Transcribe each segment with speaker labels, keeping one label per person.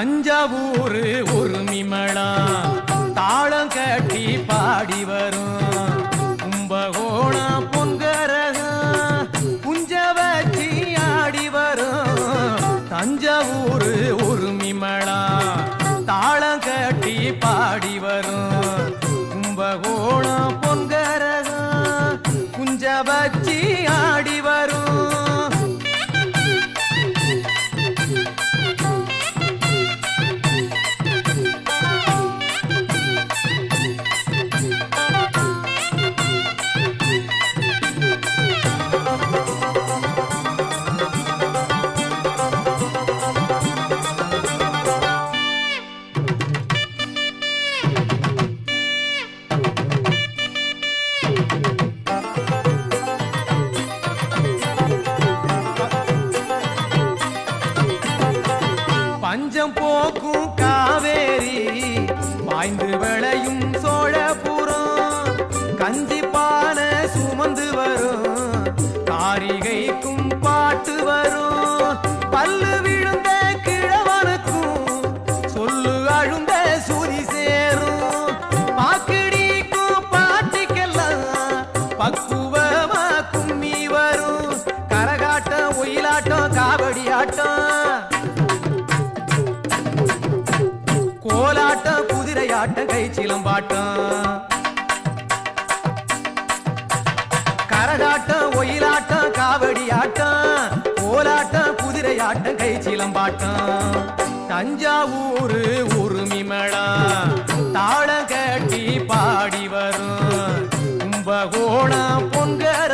Speaker 1: தஞ்சாவூர் உரிமிமளா தாளம் கட்டி பாடி வரும். கும்பகோணம் பொங்கரகம் குஞ்ச வச்சி ஆடி வரும். தஞ்சாவூர் உரிமிமளா தாளம் கட்டி பாடி வரும். கும்பகோணம் பஞ்சம் போக்கும் காவேரி பாய்ந்து குதிரையாட்டம் சிலம்பாட்டம் கரகாட்டம் ஒயிலாட்டம் காவடி ஆட்டம் கோலாட்டம் குதிரை ஆட்டம் கை சிலம்பாட்டம் தஞ்சாவூர் உரிமிமழா தாளம் கட்டி பாடி வரும். கும்பகோணம் பொங்கல்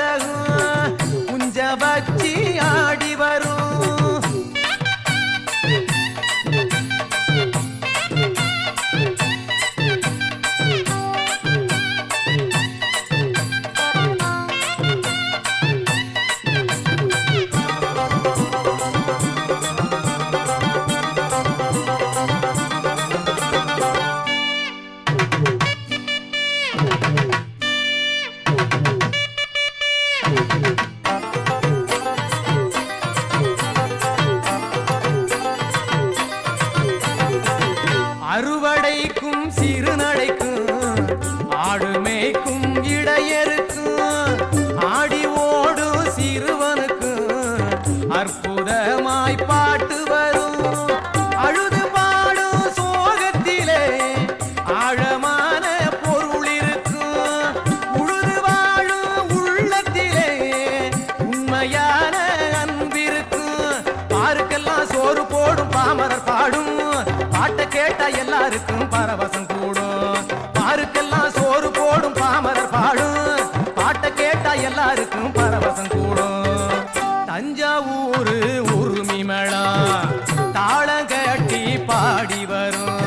Speaker 1: பாட்டு வரும். அழுது பாடும் சோகத்திலே ஆழமான பொருள் இருக்கும். உழுது வாழும் உள்ளத்திலே உண்மையான அன்பிருக்கும் பாருக்கெல்லாம் சோறு போடும் பாமரர் பாடும். பாட்டை கேட்டா எல்லாருக்கும் பரவசம் கூடும். பாருக்கெல்லாம் சோறு போடும் பாமரர் பாடும். பாட்டை கேட்டா எல்லாருக்கும் பரவசம் கூடும். தஞ்சாவூர் பாடி வரும்.